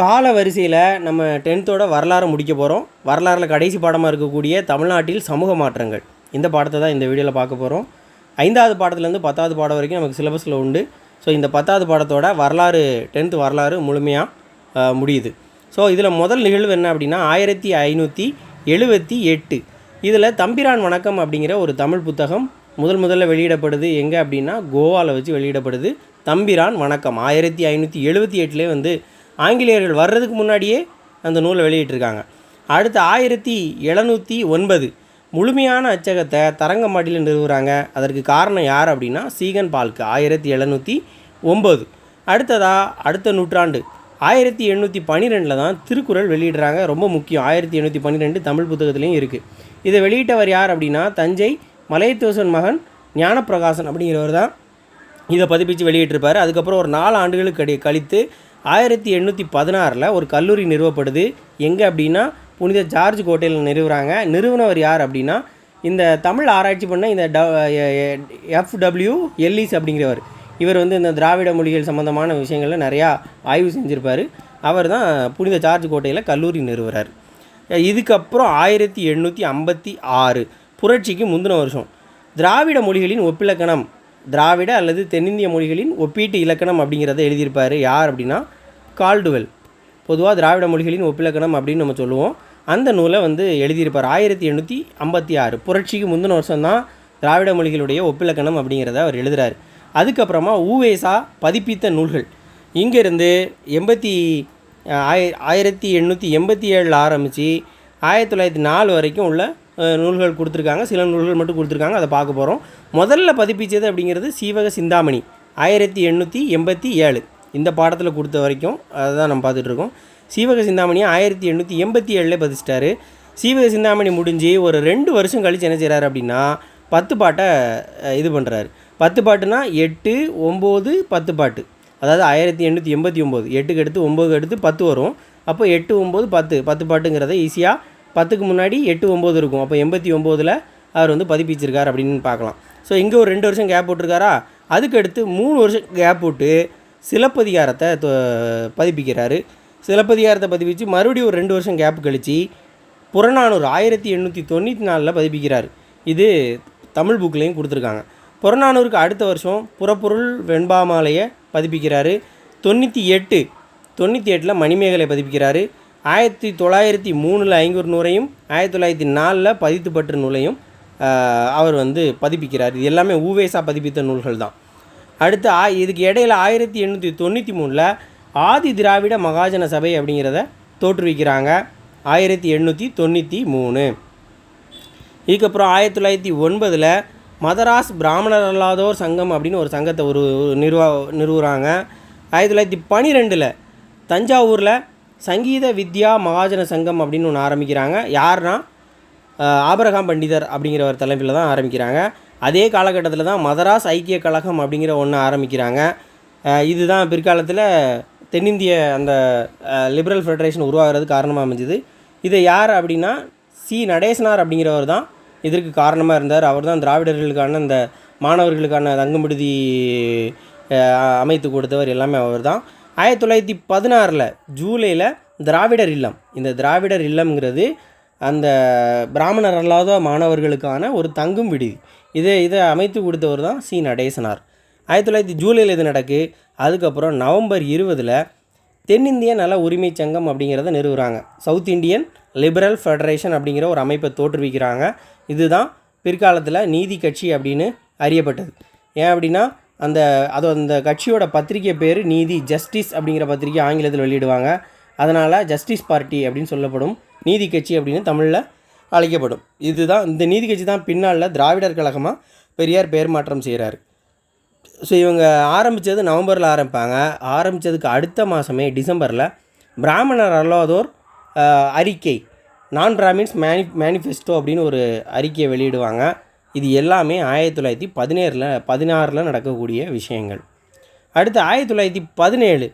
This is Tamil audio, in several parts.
கால வரிசையில் நம்ம டென்த்தோட வரலாறு முடிக்க போகிறோம் வரலாறில் கடைசி பாடமாக இருக்கக்கூடிய தமிழ்நாட்டில் சமூக மாற்றங்கள். இந்த பாடத்தை தான் இந்த வீடியோவில் பார்க்க போகிறோம் ஐந்தாவது பாடத்துலேருந்து பத்தாவது பாடம் வரைக்கும் நமக்கு சிலபஸில் உண்டு. ஸோ இந்த பத்தாவது பாடத்தோட வரலாறு டென்த்து வரலாறு முழுமையாக முடியுது. ஸோ இதில் முதல் நிகழ்வு என்ன அப்படின்னா ஆயிரத்தி ஐநூற்றி எழுபத்தி எட்டு. இதில் தம்பிரான் வணக்கம் அப்படிங்கிற ஒரு தமிழ் புத்தகம் முதல் முதல்ல வெளியிடப்படுது. எங்கே அப்படின்னா கோவாவில் வச்சு வெளியிடப்படுது. தம்பிரான் வணக்கம். ஆயிரத்தி ஐநூற்றி எழுபத்தி எட்டுலேயே வந்து ஆங்கிலேயர்கள் வர்றதுக்கு முன்னாடியே அந்த நூலை வெளியிட்டிருக்காங்க. அடுத்து ஆயிரத்தி எழுநூற்றி ஒன்பது முழுமையான அச்சகத்தை தரங்கம்பாடியில் நிறுவுறாங்க. அதற்கு காரணம் யார் அப்படின்னா சீகன் பால்க்கு ஆயிரத்தி எழுநூற்றி ஒம்பது அடுத்ததாக அடுத்த நூற்றாண்டு. ஆயிரத்தி எண்ணூற்றி பன்னிரெண்டில் தான் திருக்குறள் வெளியிடுறாங்க. ரொம்ப முக்கியம். ஆயிரத்தி எண்ணூற்றி பன்னிரெண்டு தமிழ் புத்தகத்துலேயும் இருக்குது இதை வெளியிட்டவர் யார் அப்படின்னா தஞ்சை மலையத்தோசன் மகன் ஞானப்பிரகாசன் அப்படிங்கிறவர் தான் இதை பதிப்பிச்சு வெளியிட்டிருப்பார். அதுக்கப்புறம் ஒரு நாலு ஆண்டுகளுக்கு கடி கழித்து ஆயிரத்தி எண்ணூற்றி பதினாறில் ஒரு கல்லூரி நிறுவப்படுது. எங்கே அப்படின்னா புனித ஜார்ஜ் கோட்டையில் நிறுவுறாங்க. நிறுவனவர் யார் அப்படின்னா இந்த தமிழ் ஆராய்ச்சி பண்ண இந்த ட எஃப்டபிள்யூ எல்லிஸ் அப்படிங்கிறவர். இவர் வந்து இந்த திராவிட மொழிகள் சம்மந்தமான விஷயங்களில் நிறையா ஆய்வு செஞ்சுருப்பார். அவர் தான் புனித ஜார்ஜ் கோட்டையில் கல்லூரி நிறுவுறார். இதுக்கப்புறம் ஆயிரத்தி எண்ணூற்றி ஐம்பத்தி ஆறு புரட்சிக்கு முந்தின வருஷம். திராவிட மொழிகளின் ஒப்பிலக்கணம் திராவிட அல்லது தென்னிந்திய மொழிகளின் ஒப்பீட்டு இலக்கணம் அப்படிங்கிறத எழுதியிருப்பார். யார் அப்படின்னா கால்டுவெல். பொதுவாக திராவிட மொழிகளின் ஒப்பிலக்கணம் அப்படின்னு நம்ம சொல்லுவோம். அந்த நூலை வந்து எழுதியிருப்பார் ஆயிரத்தி எண்ணூற்றி ஐம்பத்தி ஆறு. புரட்சிக்கு முந்தின வருஷம் தான் திராவிட மொழிகளுடைய ஒப்பிலக்கணம் அப்படிங்கிறத அவர் எழுதுறாரு. அதுக்கப்புறமா ஊவேசா பதிப்பித்த நூல்கள். இங்கேருந்து எண்பத்தி ஆய ஆயிரத்தி எண்ணூற்றி எண்பத்தி ஏழில் ஆரம்பித்து ஆயிரத்தி தொள்ளாயிரத்தி நாலு வரைக்கும் உள்ள நூல்கள் கொடுத்துருக்காங்க. சில நூல்கள் மட்டும் கொடுத்துருக்காங்க. அதை பார்க்க போகிறோம் முதல்ல பதிப்பிச்சது அப்படிங்கிறது சீவக சிந்தாமணி. ஆயிரத்தி எண்ணூற்றி எண்பத்தி ஏழு. இந்த பாடத்தில் கொடுத்த வரைக்கும் அதை தான் நம்ம பார்த்துட்ருக்கோம். சீவக சிந்தாமணியை ஆயிரத்தி எண்ணூற்றி எண்பத்தி ஏழில் பதிச்சிட்டாரு. சீவக சிந்தாமணி முடிஞ்சு ஒரு ரெண்டு வருஷம் கழித்து என்ன செய்கிறாரு அப்படின்னா பத்து பாட்டை இது பண்ணுறாரு பத்து பாட்டுனா எட்டு ஒம்பது பத்து பாட்டு. அதாவது ஆயிரத்தி எண்ணூற்றி எண்பத்தி ஒம்பது. எட்டுக்கு எடுத்து ஒம்பது எடுத்து பத்து வரும். அப்போ எட்டு ஒம்பது பத்து. பத்து பாட்டுங்கிறத ஈஸியாக பத்துக்கு முன்னாடி எட்டு ஒம்பது இருக்கும். அப்போ எண்பத்தி ஒம்போதில் அவர் வந்து பதிப்பிச்சிருக்கார் அப்படின்னு பார்க்கலாம். ஸோ இங்கே ஒரு ரெண்டு வருஷம் கேப் போட்டிருக்காரா? அதுக்கு அடுத்து மூணு வருஷம் கேப் போட்டு சிலப்பதிகாரத்தை தொ- பதிப்பிக்கிறாரு. சிலப்பதிகாரத்தை பதிப்பிச்சு மறுபடியும் ஒரு ரெண்டு வருஷம் கேப் கழித்து புறநானூறு ஆயிரத்தி எண்ணூற்றி தொண்ணூற்றி நாலில் பதிப்பிக்கிறார். இது தமிழ் புக்லேயும் கொடுத்துருக்காங்க. புறநானூருக்கு அடுத்த வருஷம் புறப்பொருள் வெண்பாமாலையை பதிப்பிக்கிறாரு. தொண்ணூற்றி எட்டு தொண்ணூற்றி எட்டில் மணிமேகலை பதிப்பிக்கிறாரு. ஆயிரத்தி தொள்ளாயிரத்தி மூணில் ஐங்கூர் நூறையும் ஆயிரத்தி தொள்ளாயிரத்தி நாலில் பதித்துப்பட்டு நூலையும் அவர் வந்து பதிப்பிக்கிறார். இது எல்லாமே ஊவேசா பதிப்பித்த நூல்கள் தான் அடுத்து ஆ இதுக்கு இடையில ஆயிரத்தி எண்ணூற்றி தொண்ணூற்றி மூணில் ஆதி திராவிட மகாஜன சபை அப்படிங்கிறத தோற்றுவிக்கிறாங்க. ஆயிரத்தி எண்ணூற்றி தொண்ணூற்றி மூணு. இதுக்கப்புறம் ஆயிரத்தி தொள்ளாயிரத்தி ஒன்பதில் மதராஸ் பிராமணர் அல்லாதோர் சங்கம் அப்படின்னு ஒரு சங்கத்தை ஒரு நிறுவா நிறுவுகிறாங்க ஆயிரத்தி தொள்ளாயிரத்தி பன்னிரெண்டில் தஞ்சாவூரில் சங்கீத வித்யா மகாஜன சங்கம் அப்படின்னு ஒன்று ஆரம்பிக்கிறாங்க. யாருன்னா ஆபரகாம் பண்டிதர் அப்படிங்கிற ஒரு தலைப்பில் தான் ஆரம்பிக்கிறாங்க. அதே காலகட்டத்தில் தான் மதராஸ் ஐக்கிய கழகம் அப்படிங்கிற ஒன்று ஆரம்பிக்கிறாங்க. இதுதான் பிற்காலத்தில் தென்னிந்திய அந்த லிபரல் ஃபெடரேஷன் உருவாகிறது காரணமாக அமைஞ்சுது. இதை யார் அப்படின்னா சி. நடேசனார் அப்படிங்கிறவர் தான் இதற்கு காரணமாக இருந்தார். அவர் தான் திராவிடர்களுக்கான அந்த மாணவர்களுக்கான தங்கும் விடுதி அமைத்து கொடுத்தவர் எல்லாமே அவர் தான். ஆயிரத்தி தொள்ளாயிரத்தி பதினாறில் ஜூலையில் திராவிடர் இல்லம். இந்த திராவிடர் இல்லம்ங்கிறது அந்த பிராமணர் அல்லாத மாணவர்களுக்கான ஒரு தங்கும் விடுதி. இதை இதை அமைத்து கொடுத்தவர் தான் சி. நடேசனார். ஆயிரத்தி தொள்ளாயிரத்தி ஜூலையில் இது நடக்கு. அதுக்கப்புறம் நவம்பர் இருபதில் தென்னிந்திய நல உரிமை சங்கம் அப்படிங்கிறத நிறுவுறாங்க. சவுத் இந்தியன் லிபரல் ஃபெடரேஷன் அப்படிங்கிற ஒரு அமைப்பை தோற்றுவிக்கிறாங்க. இதுதான் பிற்காலத்தில் நீதி கட்சி அப்படின்னு அறியப்பட்டது. ஏன் அப்படின்னா அந்த அது அந்த கட்சியோட பத்திரிகை பேர் நீதி ஜஸ்டிஸ் அப்படிங்கிற பத்திரிகை ஆங்கிலத்தில் வெளியிடுவாங்க. அதனால் ஜஸ்டிஸ் பார்ட்டி அப்படின்னு சொல்லப்படும் நீதி கட்சி அப்படின்னு தமிழில் அழைக்கப்படும். இதுதான் இந்த நீதி கட்சி தான் பின்னால் திராவிடர் கழகமாக பெரியார் பெயர் மாற்றம் செய்கிறார் ஸோ இவங்க ஆரம்பித்தது நவம்பரில் ஆரம்பிப்பாங்க. ஆரம்பித்ததுக்கு அடுத்த மாதமே டிசம்பரில் பிராமணர் அல்லாதோர் அறிக்கை நான் பிராமின்ஸ் மேனி மேனிஃபெஸ்டோ அப்படின்னு ஒரு அறிக்கையை வெளியிடுவாங்க. இது எல்லாமே ஆயிரத்தி தொள்ளாயிரத்தி பதினேறில் பதினாறில் நடக்கக்கூடிய விஷயங்கள். அடுத்து ஆயிரத்தி தொள்ளாயிரத்தி பதினேழு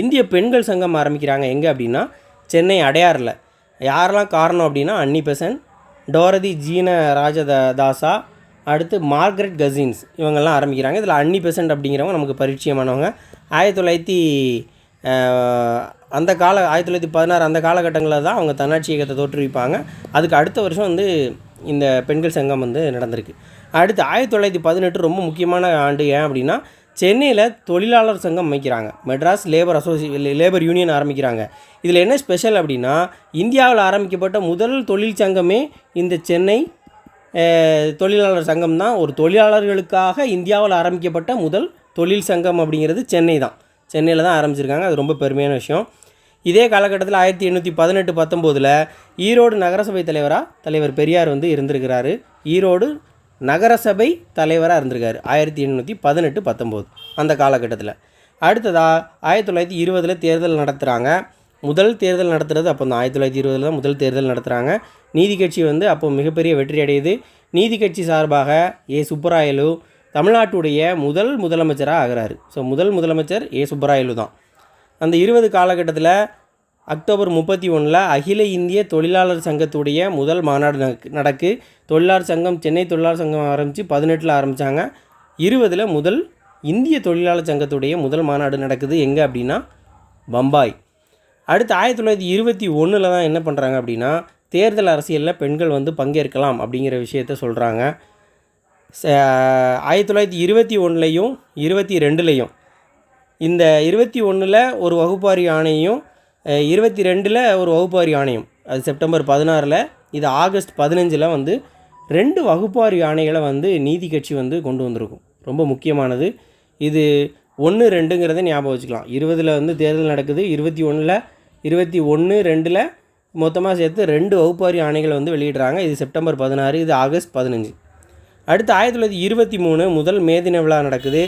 இந்திய பெண்கள் சங்கம் ஆரம்பிக்கிறாங்க எங்கே அப்படின்னா சென்னை அடையாறில். யாரெல்லாம் காரணம் அப்படின்னா அன்னி பெசன் டோரதி ஜீன ராஜத தாசா அடுத்து மார்கரெட் கசின்ஸ் இவங்கெல்லாம் ஆரம்பிக்கிறாங்க. இதில் அன்னி பெசன்ட் அப்படிங்கிறவங்க நமக்கு பரிச்சயமானவங்க. ஆயிரத்தி தொள்ளாயிரத்தி அந்த கால ஆயிரத்தி தொள்ளாயிரத்தி பதினாறு அந்த காலகட்டங்களில் தான் அவங்க தன்னாட்சி இயக்கத்தை தோற்றுவிப்பாங்க. அதுக்கு அடுத்த வருஷம் வந்து இந்த பெண்கள் சங்கம் வந்து நடந்திருக்கு. அடுத்து ஆயிரத்தி தொள்ளாயிரத்தி பதினெட்டு ரொம்ப முக்கியமான ஆண்டு ஏன் அப்படின்னா சென்னையில் தொழிலாளர் சங்கம் அமைக்கிறாங்க. Madras labour association labour union ஆரம்பிக்கிறாங்க. இதில் என்ன ஸ்பெஷல் அப்படின்னா இந்தியாவில் ஆரம்பிக்கப்பட்ட முதல் தொழிற்சங்கமே இந்த சென்னை தொழிலாளர் சங்கம் தான். ஒரு தொழிலாளர்களுக்காக இந்தியாவில் ஆரம்பிக்கப்பட்ட முதல் தொழில் சங்கம் அப்படிங்கிறது சென்னை தான். சென்னையில் தான் ஆரம்பிச்சிருக்காங்க. அது ரொம்ப பெருமையான விஷயம். இதே காலகட்டத்தில் ஆயிரத்தி எண்ணூற்றி பதினெட்டு பத்தொம்போதில் ஈரோடு நகரசபை தலைவராக தலைவர் பெரியார் வந்து இருந்திருக்கிறாரு. ஈரோடு நகரசபை தலைவராக இருந்திருக்காரு. ஆயிரத்தி எண்ணூற்றி பதினெட்டு பத்தொம்போது. அந்த காலகட்டத்தில். அடுத்ததாக ஆயிரத்தி தொள்ளாயிரத்தி இருபதில் தேர்தல் நடத்துகிறாங்க முதல் தேர்தல் நடத்துறது அப்போ தான். ஆயிரத்தி தொள்ளாயிரத்தி இருபதில் தான் முதல் தேர்தல் நடத்துகிறாங்க நீதி கட்சி வந்து அப்போ மிகப்பெரிய வெற்றி அடையுது. நீதி கட்சி சார்பாக ஏ. சுப்பராயலு தமிழ்நாட்டுடைய முதல் முதலமைச்சராக ஆகிறாரு. ஸோ முதல் முதலமைச்சர் ஏ. சுப்பராயலு தான். அந்த இருபது காலகட்டத்தில் அக்டோபர் முப்பத்தி ஒன்றில் அகில இந்திய தொழிலாளர் சங்கத்துடைய முதல் மாநாடு நடக்கு நடக்கு. தொழிலாளர் சங்கம் சென்னை தொழிலாளர் சங்கம் ஆரம்பித்து பதினெட்டில் ஆரம்பித்தாங்க இருபதில் முதல் இந்திய தொழிலாளர் சங்கத்துடைய முதல் மாநாடு நடக்குது. எங்கே அப்படின்னா பம்பாய். அடுத்து ஆயிரத்தி தொள்ளாயிரத்தி இருபத்தி ஒன்றில் தான் என்ன பண்ணுறாங்க அப்படின்னா தேர்தல் அரசியலில் பெண்கள் வந்து பங்கேற்கலாம் அப்படிங்கிற விஷயத்த சொல்கிறாங்க ஆயிரத்தி தொள்ளாயிரத்தி இருபத்தி ஒன்றுலையும் இருபத்தி ரெண்டுலேயும். இந்த இருபத்தி ஒன்றில் ஒரு வகுப்பாரி ஆணையும் இருபத்தி ரெண்டில் ஒரு வகுப்பாரி ஆணையம். அது செப்டம்பர் பதினாறில் இது ஆகஸ்ட் பதினஞ்சில் வந்து ரெண்டு வகுப்பாரி ஆணைகளை வந்து நீதி கட்சி வந்து கொண்டு வந்திருக்கும். ரொம்ப முக்கியமானது. இது ஒன்று ரெண்டுங்கிறத ஞாபகம் வச்சுக்கலாம். இருபதில் வந்து தேர்தல் நடக்குது இருபத்தி ஒன்றில் இருபத்தி ஒன்று ரெண்டில் மொத்தமாக சேர்த்து ரெண்டு வகுப்பாரி ஆணைகளை வந்து வெளியிடுறாங்க. இது செப்டம்பர் பதினாறு இது ஆகஸ்ட் பதினஞ்சு. அடுத்து ஆயிரத்தி தொள்ளாயிரத்தி இருபத்தி மூணு முதல் மே தின விழா நடக்குது.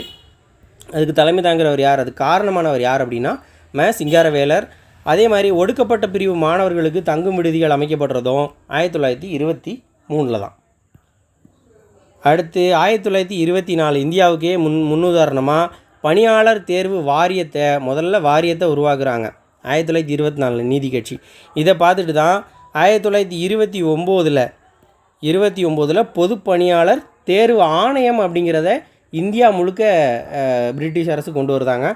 அதுக்கு தலைமை தாங்குறவர் யார்? அது காரணமானவர் யார் அப்படின்னா ம. சிங்காரவேலர் அதே மாதிரி ஒடுக்கப்பட்ட பிரிவு மாணவர்களுக்கு தங்கும் விடுதிகள் அமைக்கப்படுறதும் ஆயிரத்தி தொள்ளாயிரத்தி இருபத்தி மூணில் தான். அடுத்து ஆயிரத்தி தொள்ளாயிரத்தி இருபத்தி நாலு இந்தியாவுக்கே முன் முன்னுதாரணமாக பணியாளர் தேர்வு வாரியத்தை முதல்ல வாரியத்தை உருவாக்குறாங்க. ஆயிரத்தி தொள்ளாயிரத்தி இருபத்தி நாலில் நீதி கட்சி. இதை பார்த்துட்டு தான் ஆயிரத்தி தொள்ளாயிரத்தி இருபத்தி ஒம்போதில் இருபத்தி ஒம்போதில் பொது பணியாளர் தேர்வு ஆணையம் அப்படிங்கிறத இந்தியா முழுக்க பிரிட்டிஷ் அரசு கொண்டு வருதாங்க.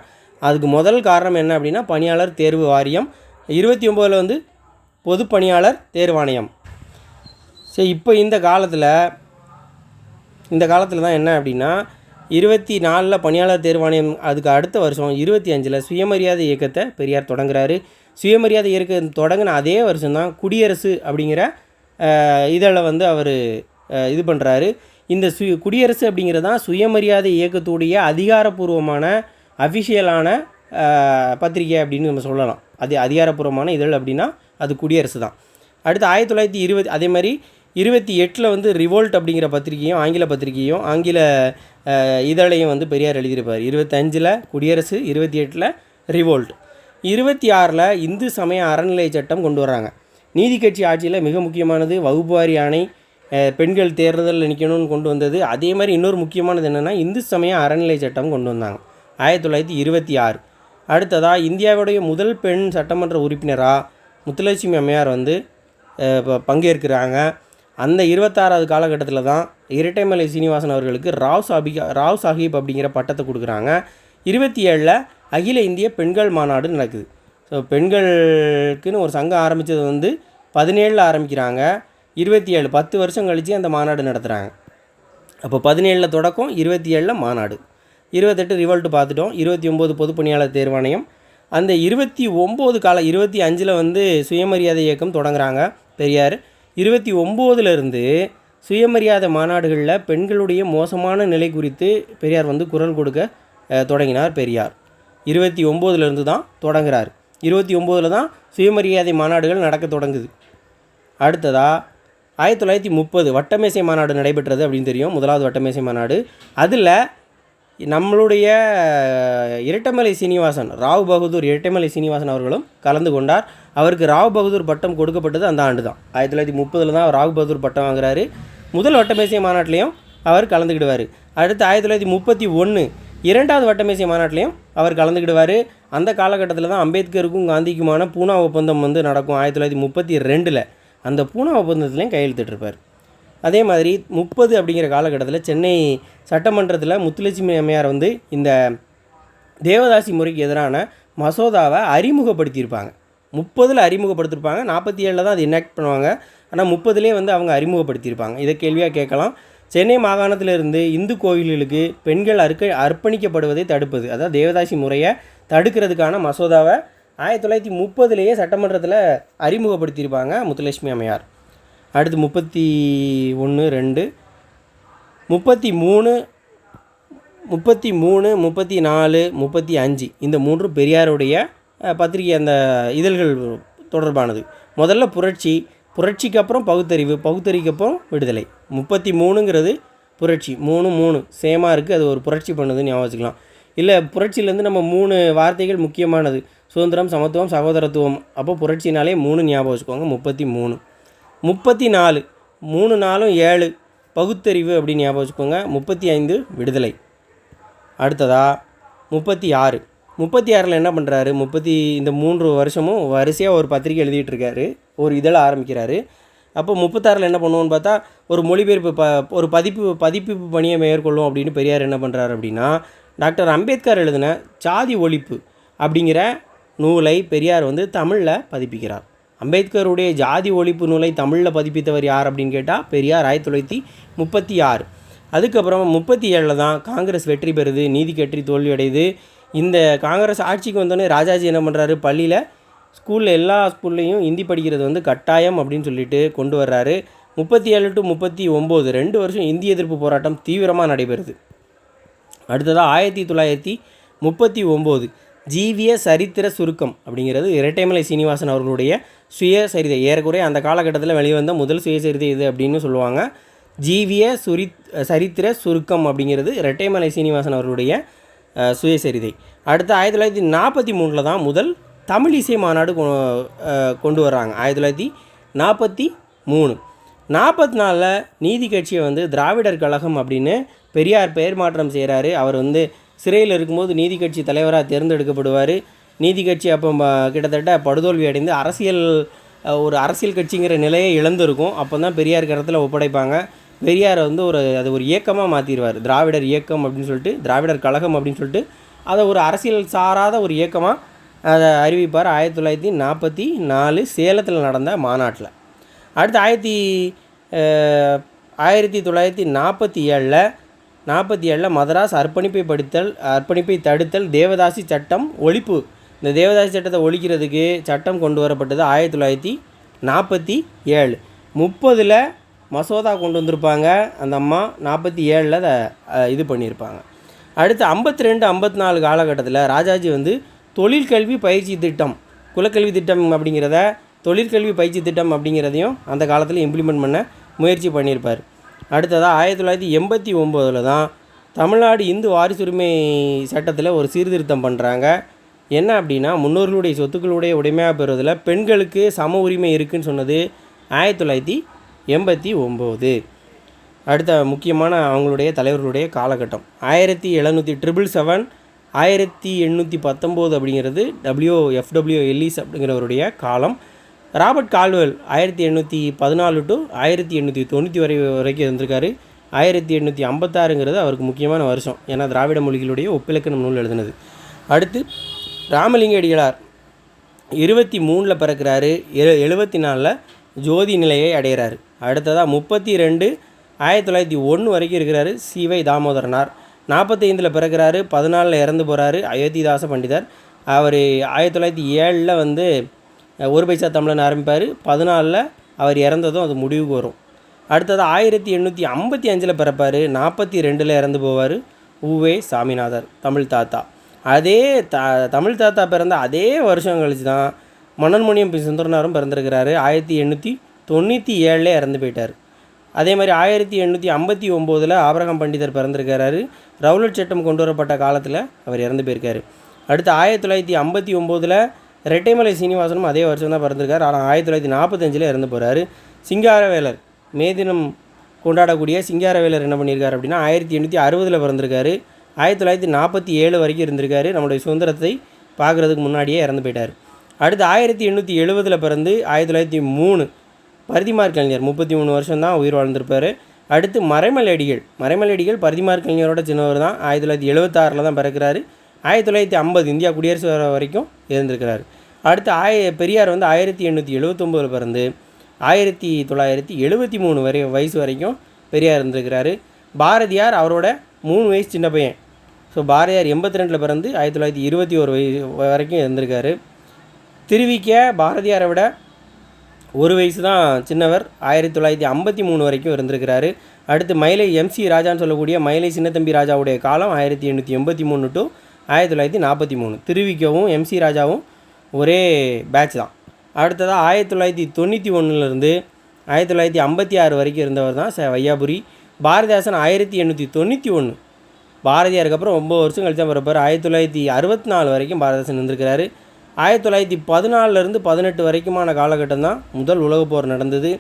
அதுக்கு முதல் காரணம் என்ன அப்படின்னா பணியாளர் தேர்வு வாரியம். இருபத்தி ஒம்போதில் வந்து பொது பணியாளர் தேர்வாணையம் சரி இப்போ இந்த காலத்தில் இந்த காலத்தில் தான் என்ன அப்படின்னா இருபத்தி நாலில் பணியாளர் தேர்வாணையம் அதுக்கு அடுத்த வருஷம் இருபத்தி அஞ்சில் சுயமரியாதை இயக்கத்தை பெரியார் தொடங்குறாரு. சுயமரியாதை இயக்கம் தொடங்கின அதே வருஷம்தான் குடியரசு அப்படிங்கிற இதில் வந்து அவர் இது பண்ணுறாரு இந்த சு குடியரசு அப்படிங்கிறது தான் சுயமரியாதை இயக்கத்துடைய அதிகாரப்பூர்வமான அஃபிஷியலான பத்திரிகை அப்படின்னு நம்ம சொல்லலாம். அது அதிகாரப்பூர்வமான இதழ் அப்படின்னா அது குடியரசு தான் அடுத்து ஆயிரத்தி தொள்ளாயிரத்தி இருபது அதே மாதிரி இருபத்தி எட்டில் வந்து ரிவோல்ட் அப்படிங்கிற பத்திரிகையும் ஆங்கில பத்திரிகையும் ஆங்கில இதழையும் வந்து பெரியார் எழுதியிருப்பார். இருபத்தஞ்சில் குடியரசு இருபத்தி எட்டில் ரிவோல்ட் இருபத்தி ஆறில் இந்து சமய அறநிலை சட்டம் கொண்டு வர்றாங்க. நீதி கட்சி ஆட்சியில் மிக முக்கியமானது வகுப்புவாரி ஆணை பெண்கள் தேர்தலில் நிற்கணும்னு கொண்டு வந்தது. அதே மாதிரி இன்னொரு முக்கியமானது என்னென்னா இந்து சமய அறநிலை சட்டம் கொண்டு வந்தாங்க. ஆயிரத்தி தொள்ளாயிரத்தி இருபத்தி ஆறு. அடுத்ததாக இந்தியாவுடைய முதல் பெண் சட்டமன்ற உறுப்பினராக முத்துலட்சுமி அம்மையார் வந்து இப்போ பங்கேற்கிறாங்க. அந்த இருபத்தாறாவது காலகட்டத்தில் தான் இரட்டைமலை சீனிவாசன் அவர்களுக்கு ராவ் சாபிகா ராவ் சாஹிப் அப்படிங்கிற பட்டத்தை கொடுக்குறாங்க. இருபத்தி ஏழில் அகில இந்திய பெண்கள் மாநாடு நடக்குது. ஸோ பெண்களுக்குன்னு ஒரு சங்கம் ஆரம்பித்தது வந்து பதினேழில் ஆரம்பிக்கிறாங்க. இருபத்தி ஏழு பத்து வருஷம் கழித்து அந்த மாநாடு நடத்துகிறாங்க அப்போ பதினேழில் தொடக்கம் இருபத்தி ஏழில் மாநாடு. இருபத்தெட்டு ரிவல்ட்டு பார்த்துட்டோம். இருபத்தி ஒம்பது பொதுப்பணியாளர் தேர்வாணையம். அந்த இருபத்தி ஒம்பது கால இருபத்தி அஞ்சில் வந்து சுயமரியாதை இயக்கம் தொடங்குறாங்க பெரியார். இருபத்தி ஒம்போதுலேருந்து சுயமரியாதை மாநாடுகளில் பெண்களுடைய மோசமான நிலை குறித்து பெரியார் வந்து குரல் கொடுக்க தொடங்கினார் பெரியார். இருபத்தி ஒம்போதுலேருந்து தான் தொடங்குறார். இருபத்தி ஒம்போதில் தான் சுயமரியாதை மாநாடுகள் நடக்க தொடங்குது. அடுத்ததாக ஆயிரத்தி தொள்ளாயிரத்தி முப்பது வட்டமேசை மாநாடு நடைபெற்றது அப்படின்னு தெரியும். முதலாவது வட்டமேசை மாநாடு. அதில் நம்மளுடைய இரட்டைமலை சீனிவாசன் ராவ் பகதூர் இரட்டைமலை சீனிவாசன் அவர்களும் கலந்து கொண்டார். அவருக்கு ராவ் பகதூர் பட்டம் கொடுக்கப்பட்டது அந்த ஆண்டு தான் ஆயிரத்தி தொள்ளாயிரத்தி முப்பதில் தான் ராவ் பகதூர் பட்டம் வாங்குறாரு. முதல் வட்டமேசை மாநாட்டிலையும் அவர் கலந்துக்கிடுவார். அடுத்து ஆயிரத்தி தொள்ளாயிரத்தி முப்பத்தி ஒன்று இரண்டாவது வட்டமேசை மாநாட்டிலையும் அவர் கலந்துக்கிடுவார். அந்த காலகட்டத்தில் தான் அம்பேத்கருக்கும் காந்திக்குமான பூனா ஒப்பந்தம் வந்து நடக்கும். ஆயிரத்தி தொள்ளாயிரத்தி முப்பத்தி ரெண்டில் அந்த பூனா ஒப்பந்தத்துலேயும் கையெழுத்திட்டிருப்பார். அதே மாதிரி முப்பது அப்படிங்கிற காலகட்டத்தில் சென்னை சட்டமன்றத்தில் முத்துலட்சுமி அம்மையார் வந்து இந்த தேவதாசி முறைக்கு எதிரான மசோதாவை அறிமுகப்படுத்தியிருப்பாங்க. முப்பதில் அறிமுகப்படுத்திருப்பாங்க நாற்பத்தி ஏழில் தான் அது எனாக்ட் பண்ணுவாங்க. ஆனால் முப்பதுலேயே வந்து அவங்க அறிமுகப்படுத்தியிருப்பாங்க. இதை கேள்வியாக கேட்கலாம். சென்னை மாகாணத்திலிருந்து இந்து கோயில்களுக்கு பெண்கள் அர்க்க அர்ப்பணிக்கப்படுவதை தடுப்பது அதாவது தேவதாசி முறையை தடுக்கிறதுக்கான மசோதாவை ஆயிரத்தி தொள்ளாயிரத்தி முப்பதுலேயே சட்டமன்றத்தில் அறிமுகப்படுத்தியிருப்பாங்க முத்துலட்சுமி அம்மையார். அடுத்து முப்பத்தி ஒன்று ரெண்டு. முப்பத்தி மூணு முப்பத்தி மூணு முப்பத்தி நாலு முப்பத்தி அஞ்சு. இந்த மூன்று பெரியாருடைய பத்திரிகை அந்த இதழ்கள் தொடர்பானது. முதல்ல புரட்சி புரட்சிக்கு அப்புறம் பகுத்தறிவு பகுத்தறிவுக்கு அப்புறம் விடுதலை. முப்பத்தி மூணுங்கிறது புரட்சி. மூணு மூணு. சேமாக இருக்குது அது ஒரு புரட்சி பண்ணுதுன்னு ஞாபகம் வச்சுக்கலாம். இல்லை புரட்சியிலேருந்து நம்ம மூணு வார்த்தைகள் முக்கியமானது. சுதந்திரம் சமத்துவம் சகோதரத்துவம். அப்போ புரட்சினாலே மூணு ஞாபகம் வச்சுக்கோங்க முப்பத்தி மூணு. முப்பத்தி நாலு மூணு நாளும் ஏழு பகுத்தறிவு அப்படின்னு ஞாபகம் வச்சுக்கோங்க. முப்பத்தி ஐந்து விடுதலை. அடுத்ததா முப்பத்தி ஆறு முப்பத்தி ஆறில் என்ன பண்ணுறாரு முப்பத்தி இந்த மூன்று வருஷமும் வரிசையாக ஒரு பத்திரிக்கை எழுதிட்டுருக்காரு ஒரு இதழை ஆரம்பிக்கிறாரு. அப்போ முப்பத்தாறில் என்ன பண்ணுவோன்னு பார்த்தா ஒரு மொழிபெயர்ப்பு ப ஒரு பதிப்பு பதிப்பிப்பு பணியை மேற்கொள்ளும் அப்படின்னு பெரியார் என்ன பண்ணுறாரு அப்படின்னா டாக்டர் அம்பேத்கர் எழுதின சாதி ஒழிப்பு அப்படிங்கிற நூலை பெரியார் வந்து தமிழில் பதிப்பிக்கிறார். அம்பேத்கருடைய ஜாதி ஒழிப்பு நூலை தமிழில் பதிப்பித்தவர் யார் அப்படின்னு கேட்டால் பெரியார் ஆயிரத்தி தொள்ளாயிரத்தி முப்பத்தி ஆறு. அதுக்கப்புறம் முப்பத்தி ஏழில் தான் காங்கிரஸ் வெற்றி பெறுது நீதி கற்றி தோல்வியடையுது. இந்த காங்கிரஸ் ஆட்சிக்கு வந்தோடனே ராஜாஜி என்ன பண்ணுறாரு? பள்ளியில் ஸ்கூலில் எல்லா ஸ்கூல்லையும் ஹிந்தி படிக்கிறது வந்து கட்டாயம் அப்படின்னு சொல்லிட்டு கொண்டு வர்றாரு. முப்பத்தி ஏழு டு முப்பத்தி ஒம்பது ரெண்டு வருஷம் இந்தி எதிர்ப்பு போராட்டம் தீவிரமாக நடைபெறுது. அடுத்ததாக ஆயிரத்தி தொள்ளாயிரத்தி முப்பத்தி ஒம்பது. ஜீவிய சரித்திர சுருக்கம் அப்படிங்கிறது இரட்டைமலை சீனிவாசன் அவர்களுடைய சுயசரிதை ஏறக்குறைய அந்த காலகட்டத்தில் வெளிவந்த முதல் சுயசரிதை இது அப்படின்னு சொல்லுவாங்க. ஜீவிய சுரி சரித்திர சுருக்கம் அப்படிங்கிறது இரட்டைமலை சீனிவாசன் அவர்களுடைய சுயசரிதை அடுத்து ஆயிரத்தி தொள்ளாயிரத்தி நாற்பத்தி மூணில் தான் முதல் தமிழ் இசை மாநாடு கொ- கொண்டு வர்றாங்க. ஆயிரத்தி தொள்ளாயிரத்தி நாற்பத்தி மூணு. நாற்பத்தி நாலில் நீதி கட்சியை வந்து திராவிடர் கழகம் அப்படின்னு பெரியார் பெயர் மாற்றம் செய்கிறாரு அவர் வந்து சிறையில் இருக்கும்போது நீதி கட்சி தலைவராக தேர்ந்தெடுக்கப்படுவார். நீதி கட்சி அப்போ கிட்டத்தட்ட படுதோல்வி அடைந்து அரசியல் ஒரு அரசியல் கட்சிங்கிற நிலையை இழந்திருக்கும். அப்போ தான் பெரியார் கரத்தில் ஒப்படைப்பாங்க. பெரியாரை வந்து ஒரு அது ஒரு இயக்கமாக மாற்றிடுவார் திராவிடர் இயக்கம் அப்படின்னு சொல்லிட்டு திராவிடர் கழகம் அப்படின்னு சொல்லிட்டு அதை ஒரு அரசியல் சாராத ஒரு இயக்கமாக அதை அறிவிப்பார் ஆயிரத்தி தொள்ளாயிரத்தி நாற்பத்தி நாலு சேலத்தில் நடந்த மாநாட்டில். அடுத்து ஆயிரத்தி ஆயிரத்தி தொள்ளாயிரத்தி நாற்பத்தி ஏழில் நாற்பத்தி ஏழில் மதராஸ் அர்ப்பணிப்பை படுத்தல் அர்ப்பணிப்பை தடுத்தல் தேவதாசி சட்டம் ஒழிப்பு. இந்த தேவதாசி சட்டத்தை ஒழிக்கிறதுக்கு சட்டம் கொண்டு வரப்பட்டது ஆயிரத்தி தொள்ளாயிரத்தி நாற்பத்தி ஏழு. முப்பதில் மசோதா கொண்டு வந்திருப்பாங்க. அந்த அம்மா நாற்பத்தி ஏழில் அதை இது பண்ணியிருப்பாங்க. அடுத்து ஐம்பத்தி ரெண்டு ஐம்பத்தி நாலு காலகட்டத்தில் ராஜாஜி வந்து தொழிற்கல்வி பயிற்சி திட்டம் குலக்கல்வி திட்டம் அப்படிங்கிறத தொழிற்கல்வி பயிற்சி திட்டம் அப்படிங்கிறதையும் அந்த காலத்தில் இம்ப்ளிமெண்ட் பண்ண முயற்சி பண்ணியிருப்பார். அடுத்ததாக ஆயிரத்தி தொள்ளாயிரத்தி எண்பத்தி ஒம்போதில் தான் தமிழ்நாடு இந்து வாரிசுரிமை சட்டத்தில் ஒரு சீர்திருத்தம் பண்ணுறாங்க என்ன அப்படின்னா முன்னோர்களுடைய சொத்துக்களுடைய உடைமையாக பெறுவதில் பெண்களுக்கு சம உரிமை இருக்குதுன்னு சொன்னது ஆயிரத்தி தொள்ளாயிரத்தி எண்பத்தி ஒம்பது. அடுத்த முக்கியமான அவங்களுடைய தலைவர்களுடைய காலகட்டம். ஆயிரத்தி எழுநூற்றி ட்ரிபிள் செவன் ஆயிரத்தி எண்ணூற்றி பத்தொம்போது அப்படிங்கிறது டபிள்யூ எஃப்டபிள்யூ எல்லிஸ் அப்படிங்கிறவருடைய காலம். ராபர்ட் கால்வெல் ஆயிரத்தி எண்ணூற்றி பதினாலு டு ஆயிரத்தி எண்ணூற்றி தொண்ணூற்றி வரை வரைக்கும் இருந்திருக்காரு. ஆயிரத்தி எண்ணூற்றி ஐம்பத்தாறுங்கிறது அவருக்கு முக்கியமான வருஷம். ஏன்னா திராவிட மொழிகளுடைய ஒப்பிலக்கணம் நூல் எழுதினது. அடுத்து ராமலிங்க அடிகளார் இருபத்தி மூணில் பிறக்கிறாரு. எ எழுபத்தி நாலில் ஜோதி நிலையை அடைகிறாரு. அடுத்ததாக முப்பத்தி ரெண்டு ஆயிரத்தி தொள்ளாயிரத்தி ஒன்று வரைக்கும் இருக்கிறாரு சிவை தாமோதரனார். நாற்பத்தைந்தில் பிறக்கிறாரு. பதினாலில் இறந்து போகிறாரு அயோத்திதாச பண்டிதர். அவர் ஆயிரத்தி தொள்ளாயிரத்தி ஏழில் வந்து ஒரு பைசா தமிழன் ஆரம்பிப்பார். பதினாலில் அவர் இறந்ததும் அது முடிவுக்கு வரும். அடுத்தது ஆயிரத்தி எண்ணூற்றி ஐம்பத்தி அஞ்சில் பிறப்பார். நாற்பத்தி ரெண்டில் இறந்து போவார். ஊவே சாமிநாதர் தமிழ் தாத்தா. அதே த தமிழ் தாத்தா பிறந்த அதே வருஷம் கழிச்சு தான் மன்னன்மணியம் பி. சுந்தரனாரும் பிறந்திருக்கிறாரு. ஆயிரத்தி எண்ணூற்றி தொண்ணூற்றி ஏழில் இறந்து போயிட்டார். அதே மாதிரி ஆயிரத்தி எண்ணூற்றி ஐம்பத்தி ஒம்போதில் ஆபரகம் பண்டிதர் பிறந்திருக்கிறாரு. ரவுலட் சட்டம் கொண்டு வரப்பட்ட காலத்தில் அவர் இறந்து போயிருக்காரு. அடுத்து ஆயிரத்தி தொள்ளாயிரத்தி ஐம்பத்தி ஒம்போதில் ரெட்டைமலை சீனிவாசனும் அதே வருஷம் தான் பிறந்திருக்கார். ஆனால் ஆயிரத்தி தொள்ளாயிரத்தி நாற்பத்தஞ்சில் இறந்து போகிறாரு சிங்காரவேலர் மே தினம் கொண்டாடக்கூடிய சிங்காரவேலர் என்ன பண்ணியிருக்காரு அப்படின்னா ஆயிரத்தி எண்ணூற்றி அறுபதில் பிறந்திருக்காரு. ஆயிரத்தி தொள்ளாயிரத்தி நாற்பத்தி ஏழு வரைக்கும் இருந்திருக்காரு. நம்மளுடைய சுதந்திரத்தை பார்க்குறதுக்கு முன்னாடியே இறந்து போயிட்டார். அடுத்து ஆயிரத்தி எண்ணூற்றி எழுபதில் பிறந்து ஆயிரத்தி தொள்ளாயிரத்தி மூணு பரிதிமார் கலைஞர் முப்பத்தி மூணு வருஷம் தான் உயிர் வாழ்ந்திருப்பார். அடுத்து மறைமலடிகள் மறைமலடிகள் பரிதிமார் கலைஞரோட சின்னவர் தான். ஆயிரத்தி தொள்ளாயிரத்தி எழுபத்தாறில் தான் பிறக்கிறாரு. ஆயிரத்தி தொள்ளாயிரத்தி ஐம்பது இந்தியா குடியரசு வர வரைக்கும் இருந்திருக்கிறார். அடுத்து ஆய பெரியார் வந்து ஆயிரத்தி எண்ணூற்றி எழுபத்தொம்போதில் பிறந்து ஆயிரத்தி தொள்ளாயிரத்தி எழுபத்தி மூணு வரை வயசு வரைக்கும் பெரியார் இருந்திருக்கிறாரு. பாரதியார் அவரோட மூணு வயசு சின்ன பையன். ஸோ பாரதியார் எண்பத்தி ரெண்டில் பிறந்து ஆயிரத்தி தொள்ளாயிரத்தி இருபத்தி ஒரு வயசு வரைக்கும் இருந்திருக்காரு. திருவிக்க பாரதியாரை விட ஒரு வயசு தான் சின்னவர். ஆயிரத்தி தொள்ளாயிரத்தி ஐம்பத்தி மூணு வரைக்கும் இருந்திருக்கிறாரு. அடுத்து மயிலை எம்சி ராஜான்னு சொல்லக்கூடிய மயிலை சின்னத்தம்பி ராஜாவுடைய காலம் ஆயிரத்தி எண்ணூற்றி எண்பத்தி மூணு டு ஆயிரத்தி தொள்ளாயிரத்தி நாற்பத்தி மூணு. திருவிக்கவும் எம்சி ராஜாவும் ஒரே பேட்ச் தான். அடுத்ததாக ஆயிரத்தி தொள்ளாயிரத்தி தொண்ணூற்றி ஒன்றுலேருந்து ஆயிரத்தி தொள்ளாயிரத்தி ஐம்பத்தி ஆறு வரைக்கும் இருந்தவர் தான் ச வையாபுரி. பாரதிதாசன் ஆயிரத்தி எண்ணூற்றி தொண்ணூற்றி ஒன்று. பாரதியாருக்கு அப்புறம் ஒம்பது வருஷம் கழிச்சு தான் பிறப்பார். ஆயிரத்தி தொள்ளாயிரத்தி அறுபத்தி நாலு வரைக்கும் பாரதிதாசன் இருந்திருக்கிறாரு. ஆயிரத்தி தொள்ளாயிரத்தி பதினாலருந்து பதினெட்டு வரைக்குமான காலகட்டம் தான் முதல் உலகப் போர் நடந்தது.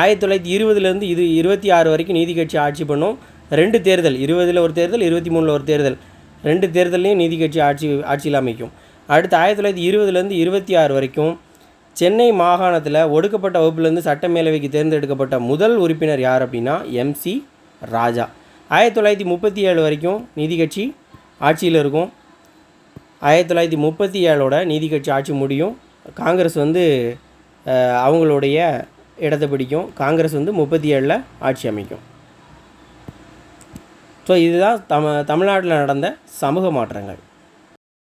ஆயிரத்தி தொள்ளாயிரத்தி இருபதுலேருந்து இது இருபத்தி ஆறு வரைக்கும் நீதி கட்சி ஆட்சி பண்ணும். ரெண்டு தேர்தல் இருபதில் ஒரு தேர்தல் இருபத்தி மூணில் ஒரு தேர்தல். ரெண்டு தேர்தல்லையும் நீதி கட்சி ஆட்சி ஆட்சியில் அமைக்கும். அடுத்து ஆயிரத்தி தொள்ளாயிரத்தி இருபதுலேருந்து இருபத்தி ஆறு வரைக்கும் சென்னை மாகாணத்தில் ஒடுக்கப்பட்ட வகுப்புலேருந்து சட்ட மேலவைக்கு தேர்ந்தெடுக்கப்பட்ட முதல் உறுப்பினர் யார் அப்படின்னா எம்சி ராஜா. ஆயிரத்தி தொள்ளாயிரத்தி முப்பத்தி ஏழு வரைக்கும் நீதி கட்சி ஆட்சியில் இருக்கும். ஆயிரத்தி தொள்ளாயிரத்தி முப்பத்தி ஏழோட நீதி கட்சி ஆட்சி முடியும். காங்கிரஸ் வந்து அவங்களுடைய இடத்தை பிடிக்கும். காங்கிரஸ் வந்து முப்பத்தி ஏழில் ஆட்சி அமைக்கும். ஸோ இதுதான் தம தமிழ்நாட்டில் நடந்த சமூக மாற்றங்கள்.